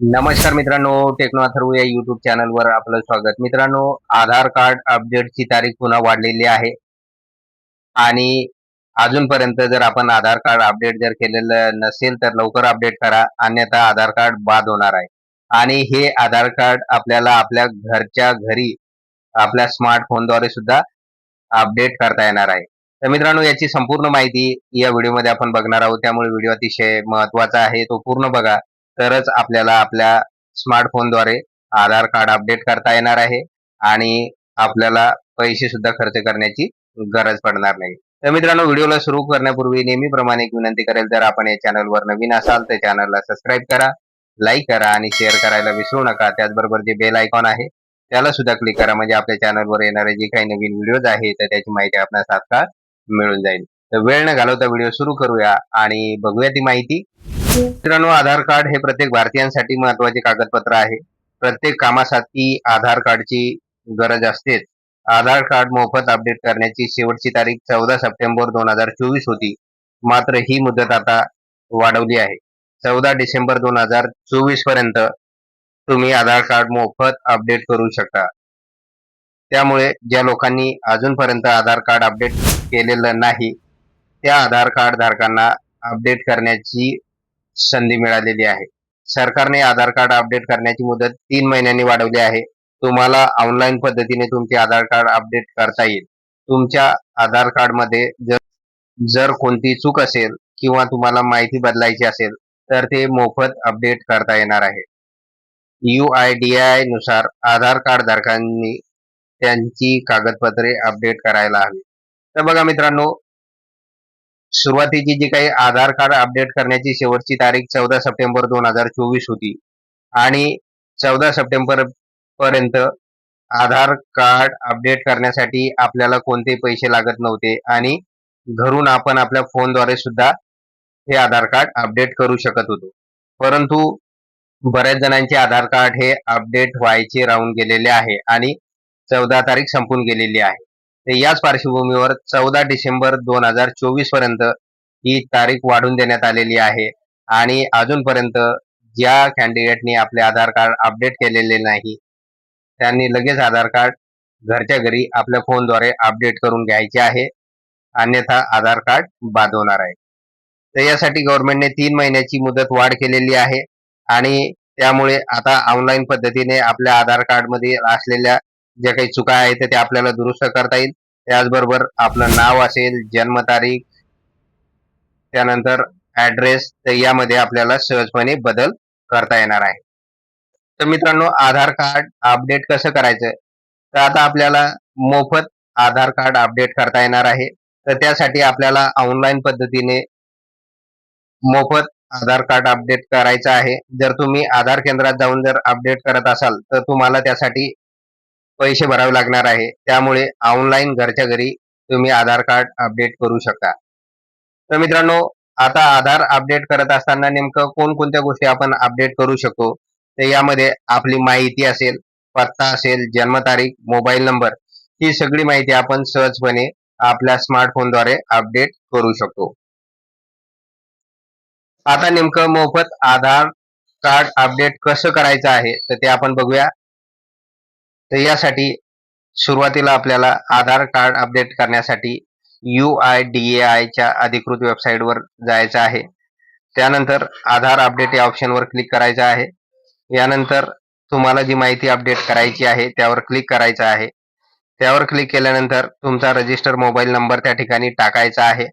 नमस्कार मित्रांनो टेक्नो अथर्व या युट्यूब चॅनलवर आपलं स्वागत. मित्रांनो आधार कार्ड अपडेटची तारीख पुन्हा वाढलेली आहे. आणि अजूनपर्यंत जर आपण आधार कार्ड अपडेट जर केलेलं नसेल तर लवकर अपडेट करा. अन्यथा आधार कार्ड बाद होणार आहे. आणि हे आधार कार्ड आपल्याला आपल्या घरच्या घरी आपल्या स्मार्टफोनद्वारे सुद्धा अपडेट करता येणार आहे. तर मित्रांनो याची संपूर्ण माहिती या व्हिडिओमध्ये आपण बघणार आहोत. त्यामुळे व्हिडिओ अतिशय महत्त्वाचा आहे. तो पूर्ण बघा. तरच आपल्याला आपल्या स्मार्टफोनद्वारे आधार कार्ड अपडेट करता येणार आहे आणि आपल्याला पैसे सुद्धा खर्च करण्याची गरज पडणार नाही. तर मित्रांनो व्हिडिओला सुरू करण्यापूर्वी नेहमीप्रमाणे एक विनंती करेल जर आपण या चॅनलवर नवीन असाल तर चॅनलला सबस्क्राईब करा लाईक करा आणि शेअर करायला विसरू नका. त्याचबरोबर जे बेल आयकॉन आहे त्याला सुद्धा क्लिक करा. म्हणजे आपल्या चॅनलवर येणारे जे काही नवीन व्हिडिओज आहे तर त्याची माहिती आपल्याला तात्काळ मिळून जाईल. तर वेळ न घालवता व्हिडिओ सुरू करूया आणि बघूया ती माहिती. मित्रांनो आधार कार्ड हे प्रत्येक भारतीयांसाठी महत्त्वाचे कागदपत्र आहे. प्रत्येक कामासाठी आधार कार्डची गरज असतेच. आधार कार्ड मोफत अपडेट करण्याची शेवटची तारीख चौदा सप्टेंबर दोन हजार चोवीस होती. मात्र ही मुदत आता वाढवली आहे. चौदा डिसेंबर दोन हजार चोवीसपर्यंत तुम्ही आधार कार्ड मोफत अपडेट करू शकता. त्यामुळे ज्या लोकांनी अजूनपर्यंत आधार कार्ड अपडेट केलेलं नाही त्या आधार कार्ड धारकांना अपडेट करण्याची संधी मिळालेली आहे. सरकारने आधार कार्ड अपडेट करण्याची मुदत तीन महिन्यांनी वाढवली आहे. तुम्हाला ऑनलाईन पद्धतीने तुमचे आधार कार्ड अपडेट करता येईल. तुमच्या आधार कार्डमध्ये जर जर कोणती चूक असेल किंवा तुम्हाला माहिती बदलायची असेल तर ते मोफत अपडेट करता येणार आहे. यू आय डी आयनुसार आधार कार्ड धारकांनी त्यांची कागदपत्रे अपडेट करायला हवी. तर बघा मित्रांनो सुरुवातीची जी काही आधार कार्ड अपडेट करण्याची शेवटची तारीख चौदा सप्टेंबर दोन हजार चोवीस होती. आणि चौदा सप्टेंबर पर्यंत आधार कार्ड अपडेट करण्यासाठी आपल्याला कोणते पैसे लागत नव्हते आणि घरून आपण आपल्या फोनद्वारे सुद्धा हे आधार कार्ड अपडेट करू शकत होतो. परंतु बऱ्याच जणांचे आधार कार्ड हे अपडेट व्हायचे राहून गेलेले आहे आणि चौदा तारीख संपून गेलेली आहे. याच पार्श्वभूमीवर चौदा डिसेंबर दोन हजार चोवीसपर्यंत ही तारीख वाढून देण्यात आलेली आहे. आणि अजूनपर्यंत ज्या कॅन्डिडेटनी आपले आधार कार्ड अपडेट केलेले नाही त्यांनी लगेच आधार कार्ड घरच्या घरी आपल्या फोनद्वारे अपडेट करून घ्यायचे आहे. अन्यथा आधार कार्ड बाद होणार आहे. तर यासाठी गव्हर्नमेंटने तीन महिन्याची मुदत वाढ केलेली आहे. आणि त्यामुळे आता ऑनलाईन पद्धतीने आपल्या आधार कार्डमध्ये असलेल्या ज्या काही चुका आहेत ते आपल्याला दुरुस्त करता येईल. त्याचबरोबर आपलं नाव असेल जन्मतारीख त्यानंतर ऍड्रेस तर यामध्ये आपल्याला सहजपणे बदल करता येणार आहे. तर मित्रांनो आधार कार्ड अपडेट कसं करायचं? तर आता आपल्याला मोफत आधार कार्ड अपडेट करता येणार आहे. तर त्यासाठी आपल्याला ऑनलाईन पद्धतीने मोफत आधार कार्ड अपडेट करायचं आहे. जर तुम्ही आधार केंद्रात जाऊन जर अपडेट करत असाल तर तुम्हाला त्यासाठी पैसे भरावे लागणार आहे. त्यामुळे ऑनलाईन घरच्या घरी तुम्ही आधार कार्ड अपडेट करू शकता. तर मित्रांनो आता आधार अपडेट करत असताना नेमकं कोणकोणत्या गोष्टी आपण अपडेट करू शकतो? तर यामध्ये आपली माहिती असेल पत्ता असेल जन्मतारीख मोबाईल नंबर ही सगळी माहिती आपण सहजपणे आपल्या स्मार्टफोनद्वारे अपडेट करू शकतो. आता नेमकं मोफत आधार कार्ड अपडेट कसं करायचं आहे? तर ते आपण बघूया. तर यासाठी सुरुवातीला आपल्याला आधार कार्ड अपडेट करण्यासाठी यू आय डी ए आयच्या अधिकृत वेबसाईटवर जायचं आहे. त्यानंतर आधार अपडेट या ऑप्शनवर क्लिक करायचं आहे. यानंतर तुम्हाला जी माहिती अपडेट करायची आहे त्यावर क्लिक करायचं आहे. त्यावर क्लिक केल्यानंतर तुमचा रजिस्टर मोबाईल नंबर त्या ठिकाणी टाकायचा आहे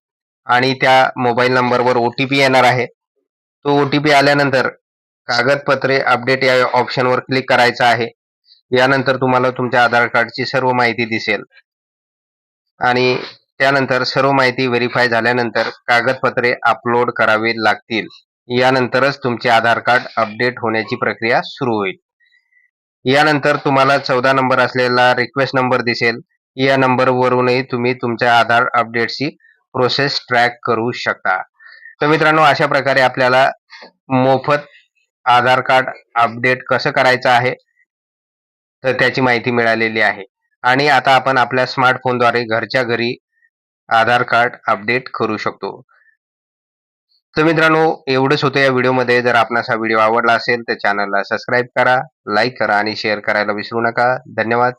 आणि त्या मोबाईल नंबरवर ओ टी पी येणार आहे. तो ओ टी पी आल्यानंतर कागदपत्रे अपडेट या ऑप्शनवर क्लिक करायचं आहे. यानंतर तुम्हाला तुमच्या आधार कार्डची सर्व माहिती दिसेल. आणि त्यानंतर सर्व माहिती व्हेरीफाय झाल्यानंतर कागदपत्रे अपलोड करावी लागतील. यानंतरच तुमचे आधार कार्ड अपडेट होण्याची प्रक्रिया सुरू होईल. यानंतर तुम्हाला चौदा नंबर असलेला रिक्वेस्ट नंबर दिसेल. या नंबरवरूनही तुम्ही तुमच्या आधार अपडेटची प्रोसेस ट्रॅक करू शकता. तर मित्रांनो अशा प्रकारे आपल्याला मोफत आधार कार्ड अपडेट कसं करायचं आहे? तर त्याची माहिती मिळालेली आहे. आणि आता आपण आपल्या स्मार्टफोनद्वारे घरच्या घरी आधार कार्ड अपडेट करू शकतो. तर मित्रांनो एवढंच होतं या व्हिडिओमध्ये. जर आपणास हा व्हिडिओ आवडला असेल तर चॅनलला सबस्क्राईब करा लाईक करा आणि शेअर करायला विसरू नका. धन्यवाद.